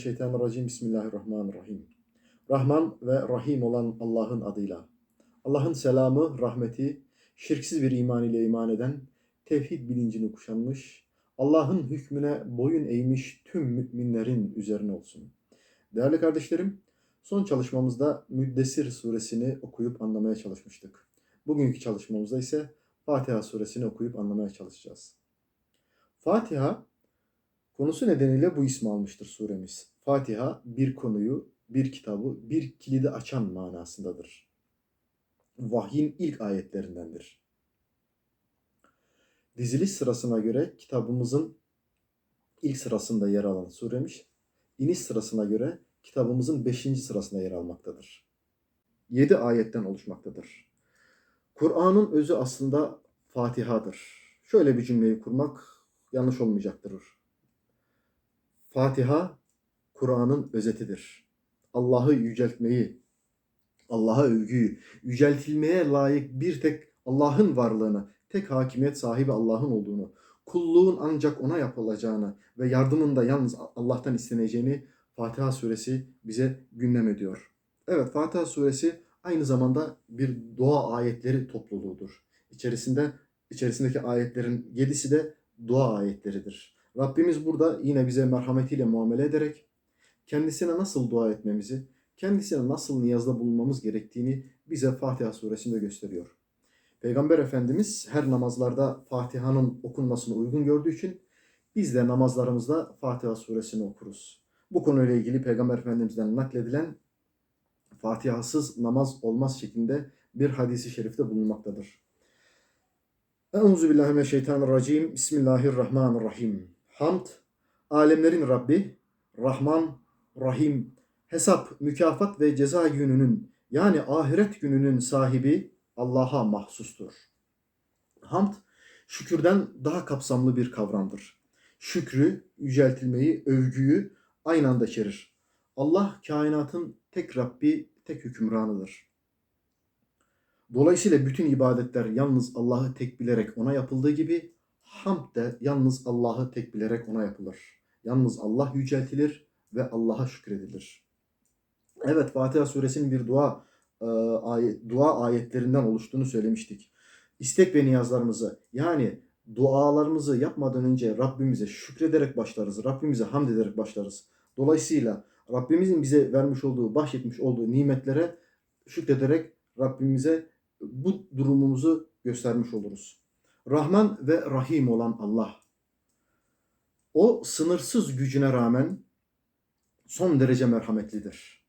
Euzubillahimineşşeytanirracim. Bismillahirrahmanirrahim. Rahman ve Rahim olan Allah'ın adıyla. Allah'ın selamı, rahmeti, şirksiz bir iman ile iman eden, tevhid bilincini kuşanmış, Allah'ın hükmüne boyun eğmiş tüm müminlerin üzerine olsun. Değerli kardeşlerim, son çalışmamızda Müddessir suresini okuyup anlamaya çalışmıştık. Bugünkü çalışmamızda ise Fatiha suresini okuyup anlamaya çalışacağız. Fatiha konusu nedeniyle bu ismi almıştır suremiz. Fatiha bir konuyu, bir kitabı, bir kilidi açan manasındadır. Vahyin ilk ayetlerindendir. Diziliş sırasına göre kitabımızın ilk sırasında yer alan suremiz, iniş sırasına göre kitabımızın 5. sırasında yer almaktadır. 7 ayetten oluşmaktadır. Kur'an'ın özü aslında Fatiha'dır. Şöyle bir cümleyi kurmak yanlış olmayacaktır. Fatiha Kur'an'ın özetidir. Allah'ı yüceltmeyi, Allah'a övgüyü, yüceltilmeye layık bir tek Allah'ın varlığını, tek hakimiyet sahibi Allah'ın olduğunu, kulluğun ancak ona yapılacağını ve yardımın da yalnız Allah'tan isteneceğini Fatiha suresi bize gündem ediyor. Evet Fatiha suresi aynı zamanda bir dua ayetleri topluluğudur. İçerisinde içerisindeki ayetlerin yedisi de dua ayetleridir. Rabbimiz burada yine bize merhametiyle muamele ederek kendisine nasıl dua etmemizi, kendisine nasıl niyazda bulunmamız gerektiğini bize Fatiha suresinde gösteriyor. Peygamber Efendimiz her namazlarda Fatiha'nın okunmasını uygun gördüğü için biz de namazlarımızda Fatiha suresini okuruz. Bu konuyla ilgili Peygamber Efendimiz'den nakledilen Fatihasız namaz olmaz şeklinde bir hadisi şerifte bulunmaktadır. Euzubillahimineşşeytanirracim. Bismillahirrahmanirrahim. Hamd, alemlerin Rabbi, Rahman, Rahim, hesap, mükafat ve ceza gününün yani ahiret gününün sahibi Allah'a mahsustur. Hamd, şükürden daha kapsamlı bir kavramdır. Şükrü, yüceltilmeyi, övgüyü aynı anda içerir. Allah kainatın tek Rabbi, tek hükümranıdır. Dolayısıyla bütün ibadetler yalnız Allah'ı tek bilerek ona yapıldığı gibi hamd de yalnız Allah'ı tek bilerek ona yapılır. Yalnız Allah yüceltilir ve Allah'a şükredilir. Evet Fatiha suresinin bir dua e, ayet, dua ayetlerinden oluştuğunu söylemiştik. İstek ve niyazlarımızı yani dualarımızı yapmadan önce Rabbimize şükrederek başlarız. Rabbimize hamd ederek başlarız. Dolayısıyla Rabbimizin bize vermiş olduğu, bahşetmiş olduğu nimetlere şükrederek Rabbimize bu durumumuzu göstermiş oluruz. Rahman ve Rahim olan Allah. O sınırsız gücüne rağmen son derece merhametlidir.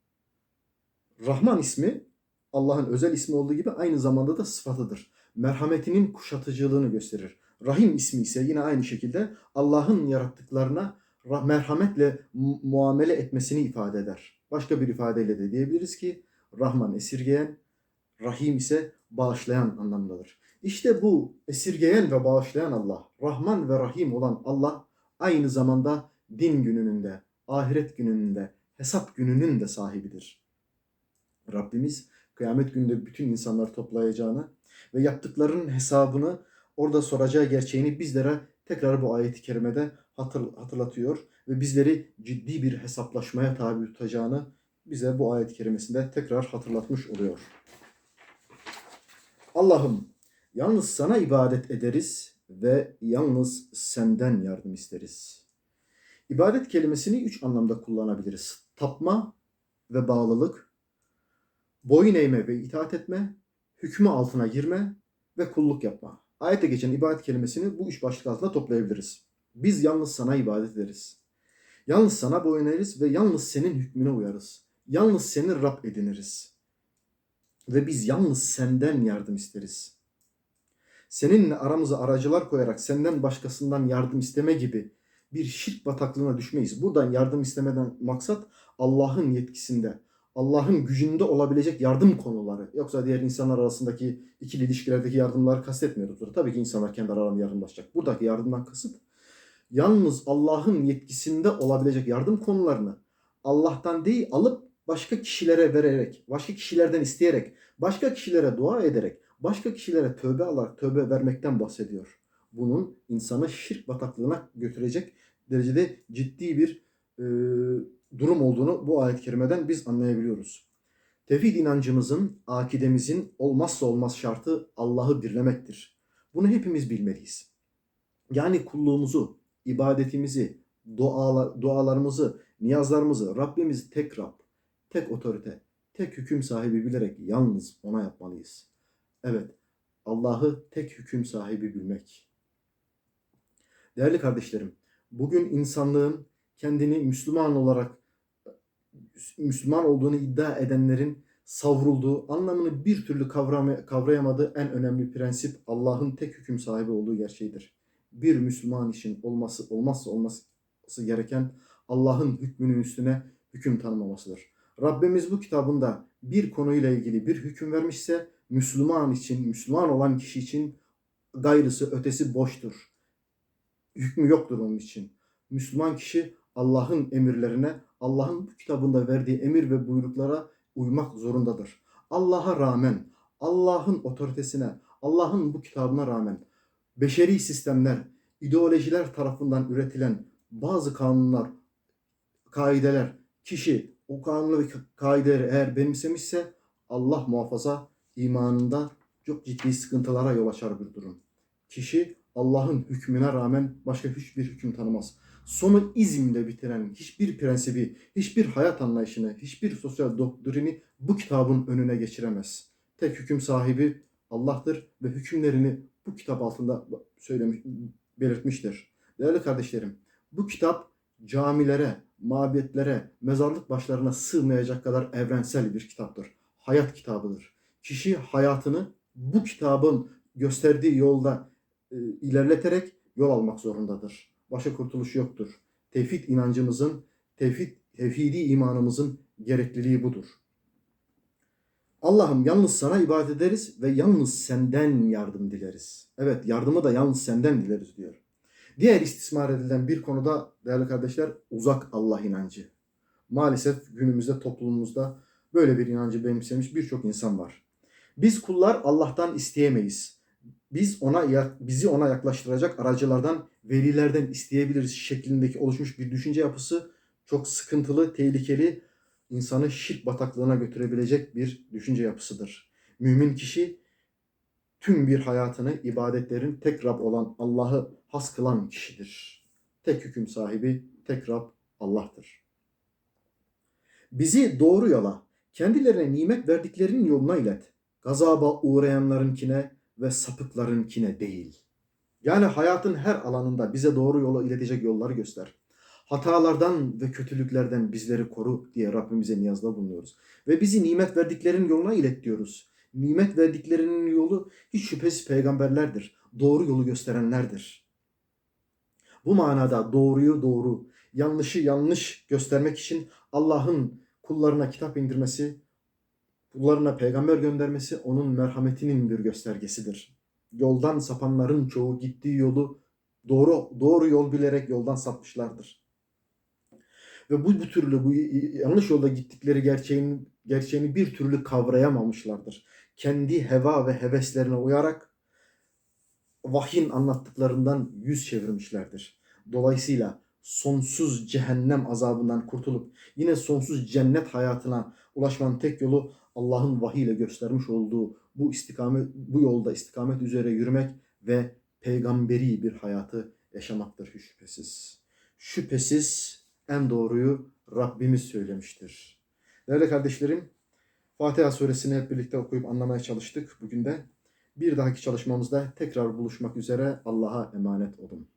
Rahman ismi Allah'ın özel ismi olduğu gibi aynı zamanda da sıfatıdır. Merhametinin kuşatıcılığını gösterir. Rahim ismi ise yine aynı şekilde Allah'ın yarattıklarına merhametle muamele etmesini ifade eder. Başka bir ifadeyle de diyebiliriz ki Rahman esirgeyen, Rahim ise bağışlayan anlamdadır. İşte bu esirgeyen ve bağışlayan Allah, Rahman ve Rahim olan Allah aynı zamanda din gününün de, ahiret gününün de, hesap gününün de sahibidir. Rabbimiz kıyamet gününde bütün insanları toplayacağını ve yaptıklarının hesabını orada soracağı gerçeğini bizlere tekrar bu ayeti kerimede hatır, hatırlatıyor ve bizleri ciddi bir hesaplaşmaya tabi tutacağını bize bu ayet kerimesinde tekrar hatırlatmış oluyor. Allah'ım yalnız sana ibadet ederiz ve yalnız senden yardım isteriz. İbadet kelimesini üç anlamda kullanabiliriz. Tapma ve bağlılık, boyun eğme ve itaat etme, hükmü altına girme ve kulluk yapma. Ayette geçen ibadet kelimesini bu üç başlık altında toplayabiliriz. Biz yalnız sana ibadet ederiz. Yalnız sana boyun eğeriz ve yalnız senin hükmüne uyarız. Yalnız seni Rab ediniriz. Ve biz yalnız senden yardım isteriz. Seninle aramıza aracılar koyarak senden başkasından yardım isteme gibi bir şirk bataklığına düşmeyiz. Buradan yardım istemeden maksat Allah'ın yetkisinde, Allah'ın gücünde olabilecek yardım konuları. Yoksa diğer insanlar arasındaki ikili ilişkilerdeki yardımları kastetmiyoruzdur. Tabii ki insanlar kendi aralarında yardımlaşacak. Buradaki yardımdan kasıt yalnız Allah'ın yetkisinde olabilecek yardım konularını Allah'tan değil alıp başka kişilere vererek, başka kişilerden isteyerek, başka kişilere dua ederek, başka kişilere tövbe alarak tövbe vermekten bahsediyor. Bunun insanı şirk bataklığına götürecek derecede ciddi bir e, durum olduğunu bu ayet-i kerimeden biz anlayabiliyoruz. Tevhid inancımızın, akidemizin olmazsa olmaz şartı Allah'ı birlemektir. Bunu hepimiz bilmeliyiz. Yani kulluğumuzu, ibadetimizi, dualar, dualarımızı, niyazlarımızı Rabbimiz tek Rab, tek otorite, tek hüküm sahibi bilerek yalnız ona yapmalıyız. Evet, Allah'ı tek hüküm sahibi bilmek. Değerli kardeşlerim, bugün insanlığın kendini Müslüman olarak Müslüman olduğunu iddia edenlerin savrulduğu, anlamını bir türlü kavrayamadığı en önemli prensip Allah'ın tek hüküm sahibi olduğu gerçeğidir. Bir Müslüman için olması olmazsa olması gereken Allah'ın hükmünün üstüne hüküm tanımamasıdır. Rabbimiz bu kitabında bir konuyla ilgili bir hüküm vermişse Müslüman için, Müslüman olan kişi için gayrısı, ötesi boştur. Hükmü yoktur onun için. Müslüman kişi Allah'ın emirlerine, Allah'ın bu kitabında verdiği emir ve buyruklara uymak zorundadır. Allah'a rağmen, Allah'ın otoritesine, Allah'ın bu kitabına rağmen beşeri sistemler, ideolojiler tarafından üretilen bazı kanunlar, kaideler, kişi o kanunu ve kaideleri eğer benimsemişse Allah muhafaza imanında çok ciddi sıkıntılara yol açar bir durum. Kişi Allah'ın hükmüne rağmen başka hiçbir hüküm tanımaz. Sonu izimle bitiren hiçbir prensibi, hiçbir hayat anlayışını, hiçbir sosyal doktrini bu kitabın önüne geçiremez. Tek hüküm sahibi Allah'tır ve hükümlerini bu kitap altında söylemiş, belirtmiştir. Değerli kardeşlerim, bu kitap camilere, mabetlere, mezarlık başlarına sığmayacak kadar evrensel bir kitaptır. Hayat kitabıdır. Kişi hayatını bu kitabın gösterdiği yolda e, ilerleterek yol almak zorundadır. Başka kurtuluş yoktur. Tevhid inancımızın, tevhid, tevhidi imanımızın gerekliliği budur. Allah'ım yalnız sana ibadet ederiz ve yalnız senden yardım dileriz. Evet yardımı da yalnız senden dileriz diyor. Diğer istismar edilen bir konuda değerli kardeşler uzak Allah inancı. Maalesef günümüzde toplumumuzda böyle bir inancı benimsemiş birçok insan var. Biz kullar Allah'tan isteyemeyiz. Biz ona bizi ona yaklaştıracak aracılardan, velilerden isteyebiliriz şeklindeki oluşmuş bir düşünce yapısı çok sıkıntılı, tehlikeli, insanı şirk bataklığına götürebilecek bir düşünce yapısıdır. Mümin kişi tüm bir hayatını ibadetlerin tek Rab olan Allah'ı has kılan kişidir. Tek hüküm sahibi tek Rab Allah'tır. Bizi doğru yola, kendilerine nimet verdiklerinin yoluna ilet. Gazaba uğrayanlarınkine ve sapıklarınkine değil. Yani hayatın her alanında bize doğru yola iletecek yolları göster. Hatalardan ve kötülüklerden bizleri koru diye Rabbimize niyazda bulunuyoruz. Ve bizi nimet verdiklerinin yoluna ilet diyoruz. Nimet verdiklerinin yolu hiç şüphesiz peygamberlerdir. Doğru yolu gösterenlerdir. Bu manada doğruyu doğru, yanlışı yanlış göstermek için Allah'ın kullarına kitap indirmesi, kullarına peygamber göndermesi onun merhametinin bir göstergesidir. Yoldan sapanların çoğu gittiği yolu doğru doğru yol bilerek yoldan sapmışlardır. Ve bu, bu türlü bu yanlış yolda gittikleri gerçeğin gerçeğini bir türlü kavrayamamışlardır. Kendi heva ve heveslerine uyarak vahyin anlattıklarından yüz çevirmişlerdir. Dolayısıyla sonsuz cehennem azabından kurtulup yine sonsuz cennet hayatına ulaşmanın tek yolu Allah'ın vahiy ile göstermiş olduğu bu istikamet bu yolda istikamet üzere yürümek ve peygamberi bir hayatı yaşamaktır şüphesiz. Şüphesiz en doğruyu Rabbimiz söylemiştir. Değerli kardeşlerim, Fatiha suresini hep birlikte okuyup anlamaya çalıştık bugün de. Bir dahaki çalışmamızda tekrar buluşmak üzere Allah'a emanet olun.